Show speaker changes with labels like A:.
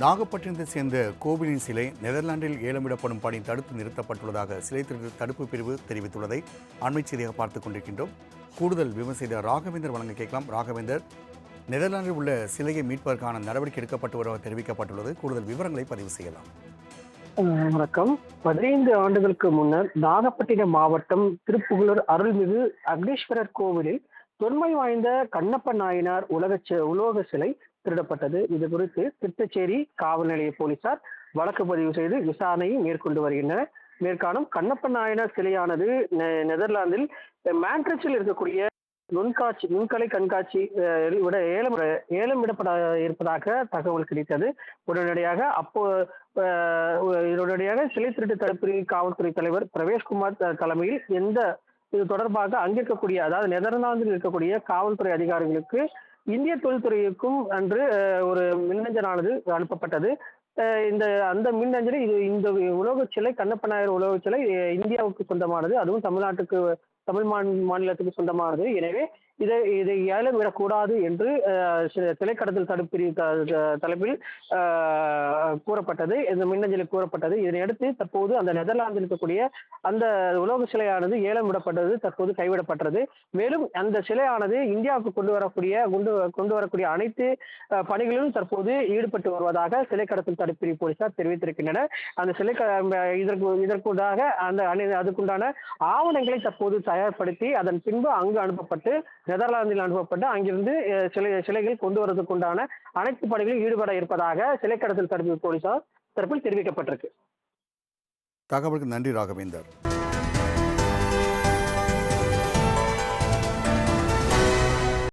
A: நாகப்பட்டினத்தை சேர்ந்த கோவிலின் சிலை நெதர்லாந்தில் ஏலமிடப்படும் பணி தடுத்து நிறுத்தப்பட்டுள்ளதாக சிலை தடுப்பு பிரிவு தெரிவித்துள்ளதை அண்மை செய்தியாக பார்த்துக் கொண்டிருக்கின்றோம். கூடுதல் விமர்சனம் செய்த ராகவேந்தர் வழங்க கேட்கலாம். ராகவேந்தர் நெதர்லாந்தில் உள்ள சிலையை மீட்பதற்கான நடவடிக்கை எடுக்கப்பட்டு வருவதாக தெரிவிக்கப்பட்டுள்ளது. கூடுதல் விவரங்களை பதிவு செய்யலாம்.
B: வணக்கம். பதினைந்து ஆண்டுகளுக்கு முன்னர் நாகப்பட்டினம் மாவட்டம் திருப்புகலூர் அருள்மிகு அக்னீஸ்வரர் கோவிலில் தொன்மை வாய்ந்த கண்ணப்ப நாயனார் உலக உலோக சிலை திருடப்பட்டது. இது குறித்து திட்டச்சேரி காவல் நிலைய போலீசார் வழக்கு பதிவு செய்து விசாரணையை மேற்கொண்டு வருகின்றனர். மேற்காணும் கண்ணப்ப நாயனார் சிலையானது நெ- நெதர்லாந்தில் மேண்ட்ரிச்சில் இருக்கக்கூடிய நுண்காட்சி நுண்கலை கண்காட்சி விட ஏலம் ஏலம் விடப்பட இருப்பதாக தகவல் கிடைத்தது. உடனடியாக அப்போ உடனடியாக சிலை திருட்டு தடுப்பு காவல்துறை தலைவர் பிரவேஷ்குமார் தலைமையில் எந்த இது தொடர்பாக அங்கிருக்கக்கூடிய அதாவது நெதர்லாந்தில் இருக்கக்கூடிய காவல்துறை அதிகாரிகளுக்கு இந்திய தொழில்துறைக்கும் அன்று ஒரு மின்னஞ்சலானது அனுப்பப்பட்டது. இந்த அந்த மின்னஞ்சலி இது இந்த உலோக சிலை கண்ணப்ப நாயர் உலோக சிலை இந்தியாவுக்கு சொந்தமானது. அதுவும் தமிழ்நாட்டுக்கு தமிழ் மாநில மாநிலத்துக்கு சொந்தமானது எனவே இதை இதை ஏலம் விடக்கூடாது என்று சில சி- தடுப்பிரி தடுப்பு த- தலைப்பில் கூறப்பட்டது. இந்த மின்னஞ்சலில் கூறப்பட்டது. இதனையடுத்து தற்போது அந்த நெதர்லாந்தில் இருக்கக்கூடிய அந்த உலோக சிலையானது ஏலம் விடப்பட்டது தற்போது கைவிடப்பட்டது. மேலும் அந்த சிலையானது இந்தியாவுக்கு கொண்டு வரக்கூடிய கொண்டு கொண்டு வரக்கூடிய அனைத்து பணிகளிலும் தற்போது ஈடுபட்டு வருவதாக சிலை கடத்தல் தடுப்பு போலீசார் தெரிவித்திருக்கின்றனர். அந்த சிலை இதற்கு இதற்குண்டாக அந்த அணி- அதுக்குண்டான ஆவணங்களை தற்போது தயார்படுத்தி அதன் பின்பு அங்கு அனுப்பப்பட்டு நெதர்லாந்தில் அனுப்பப்பட்டு அங்கிருந்து சிலை சிலைகள் கொண்டு வருவதற்குண்டான அனைத்து பணிகளில் ஈடுபட இருப்பதாக சிலை கடத்தல் தடுப்பு போலீசார் தரப்பில் தெரிவிக்கப்பட்டிருக்கு.
A: தகவலுக்கு நன்றி ராகவேந்தர்.